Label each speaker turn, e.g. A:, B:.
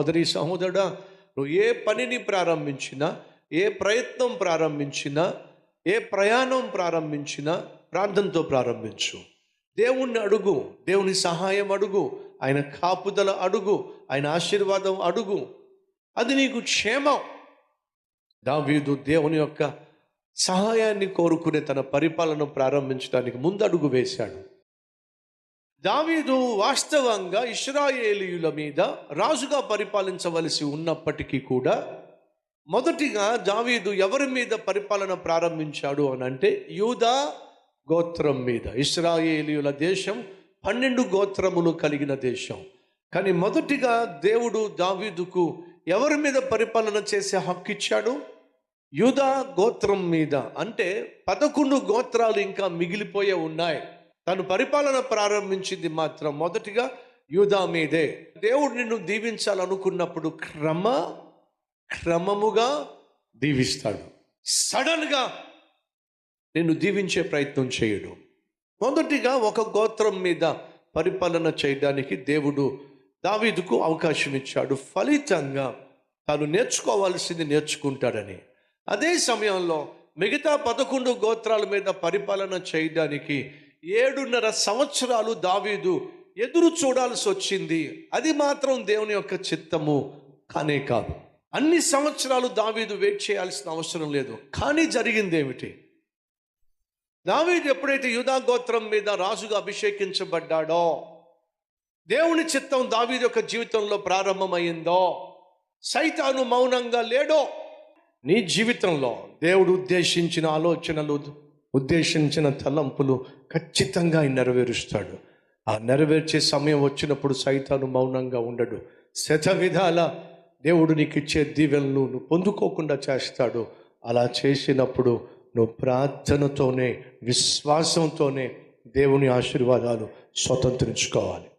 A: సోదరి సహోదరుడా నువ్వు ఏ పనిని ప్రారంభించినా ఏ ప్రయత్నం ప్రారంభించినా ఏ ప్రయాణం ప్రారంభించినా ప్రార్థనతో ప్రారంభించు. దేవుణ్ణి అడుగు దేవుని సహాయం అడుగు ఆయన కాపుదల అడుగు ఆయన ఆశీర్వాదం అడుగు. అది నీకు క్షేమం. దావీదు దేవుని యొక్క సహాయాన్ని కోరుకునే తన పరిపాలన ప్రారంభించడానికి ముందడుగు వేశాడు. దావీదు వాస్తవంగా ఇస్రాయేలీయుల మీద రాజుగా పరిపాలించవలసి ఉన్నప్పటికీ కూడా మొదటిగా దావీదు ఎవరి మీద పరిపాలన ప్రారంభించాడు అని అంటే యూదా గోత్రం మీద. ఇస్రాయేలీయుల దేశం పన్నెండు గోత్రములు కలిగిన దేశం. కానీ మొదటిగా దేవుడు దావీదుకు ఎవరి మీద పరిపాలన చేసే హక్కు ఇచ్చాడు? యూదా గోత్రం మీద. అంటే పదకొండు గోత్రాలు ఇంకా మిగిలిపోయే ఉన్నాయి. తను పరిపాలన ప్రారంభించింది మాత్రం మొదటిగా యూదా మీదే. దేవుడు నిన్ను దీవించాలనుకున్నప్పుడు క్రమ క్రమముగా దీవిస్తాడు. సడన్గా నిన్ను దీవించే ప్రయత్నం చేయడు మొదటిగా ఒక గోత్రం మీద పరిపాలన చేయడానికి దేవుడు దావీదుకు అవకాశం ఇచ్చాడు. ఫలితంగా తాను నేర్చుకోవాల్సింది నేర్చుకుంటాడని. అదే సమయంలో మిగతా పదకొండు గోత్రాల మీద పరిపాలన చేయడానికి ఏడున్నర సంవత్సరాలు దావీదు ఎదురు చూడాల్సి వచ్చింది. అది మాత్రం దేవుని యొక్క చిత్తము కానే కాదు. అన్ని సంవత్సరాలు దావీదు వెయిట్ చేయాల్సిన అవసరం లేదు. కానీ జరిగింది ఏమిటి? దావీదు ఎప్పుడైతే యూదా గోత్రం మీద రాజుగా అభిషేకించబడ్డాడో దేవుని చిత్తం దావీదు యొక్క జీవితంలో ప్రారంభమైందో సైతాను మౌనంగా లేడో నీ జీవితంలో దేవుడు ఉద్దేశించిన ఆలోచనలు ఉద్దేశించిన తలంపులు ఖచ్చితంగా ఆయన నెరవేరుస్తాడు. ఆ నెరవేర్చే సమయం వచ్చినప్పుడు సైతాను మౌనంగా ఉండడు. శత విధాల దేవుడు నీకు ఇచ్చే దీవెనలు నువ్వు పొందుకోకుండా చేస్తాడు. అలా చేసినప్పుడు నువ్వు ప్రార్థనతోనే విశ్వాసంతోనే దేవుని ఆశీర్వాదాలు స్వతంత్రించుకోవాలి.